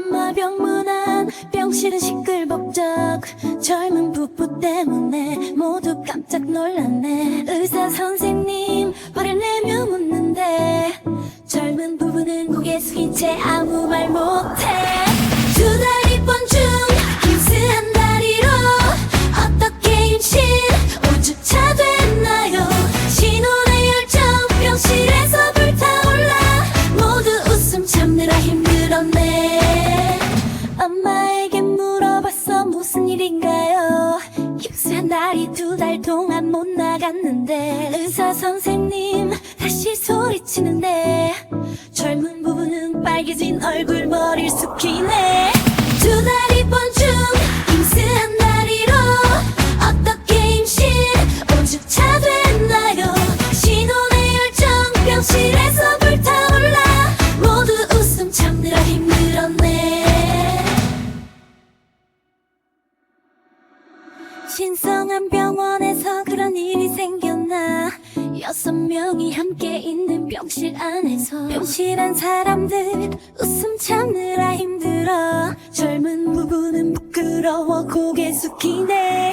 엄마 병문안 병실은 시끌벅적. 젊은 부부 때문에 모두 깜짝 놀랐네. 의사 선생님 화를 내며 묻는데. 젊은 부부는 고개 숙인 채 아무 말 못 날이 두 달 동안 못 나갔는데 의사 선생님 다시 소리치는데 젊은 부부는 빨개진 얼굴 머리를 숙이네. 두 다리 번중 힘쓰한 다리로 어떻게 임신 5주차 됐나요? 신혼의 열정 병실에서 불타올라 모두 웃음 참느라 힘들었네 신성한 병원에서 그런 일이 생겼나? 여섯 명이 함께 있는 병실 안에서 병실한 사람들 웃음 참느라 힘들어. 젊은 부부는 부끄러워 고개 숙이네